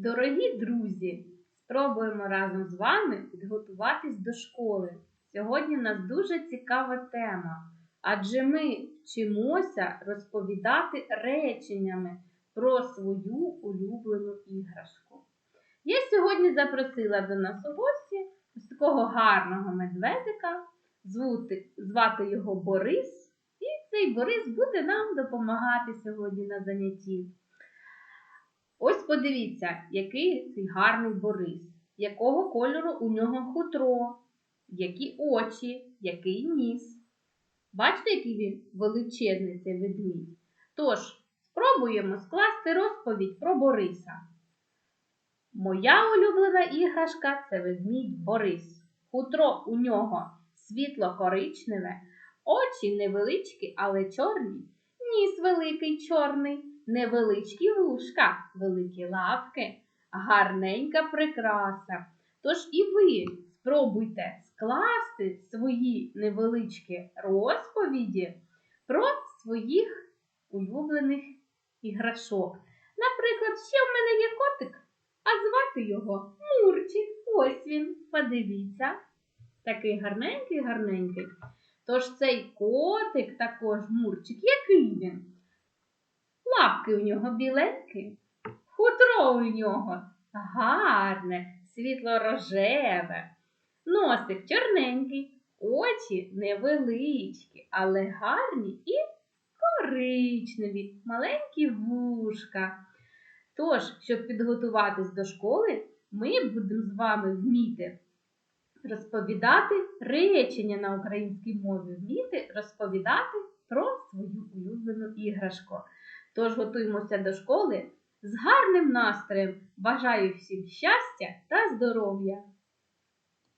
Дорогі друзі, спробуємо разом з вами підготуватись до школи. Сьогодні в нас дуже цікава тема, адже ми вчимося розповідати реченнями про свою улюблену іграшку. Я сьогодні запросила до нас у гості ось такого гарного медведика, звути, звати його Борис, і цей Борис буде нам допомагати сьогодні на занятті. Ось подивіться, який цей гарний Борис, якого кольору у нього хутро, які очі, який ніс. Бачите, який він величезний цей ведмідь? Тож, спробуємо скласти розповідь про Бориса. Моя улюблена іграшка це ведмідь Борис. Хутро у нього світло-коричневе, очі невеличкі, але чорні, ніс великий чорний, невеличкі вушка, великі лапки, гарненька прикраса. Тож і ви спробуйте скласти свої невеличкі розповіді про своїх улюблених іграшок. Наприклад, ще в мене є котик, а звати його Мурчик. Ось він, подивіться. Такий гарненький, гарненький. Тож цей котик також Мурчик, який він? Лапки у нього біленькі, хутро у нього гарне, світло-рожеве, носик чорненький, очі невеличкі, але гарні і коричневі, маленькі вушка. Тож, щоб підготуватись до школи, ми будемо з вами вміти розповідати речення на українській мові, вміти розповідати про свою улюблену іграшку. Тож готуємося до школи з гарним настроєм. Бажаю всім щастя та здоров'я!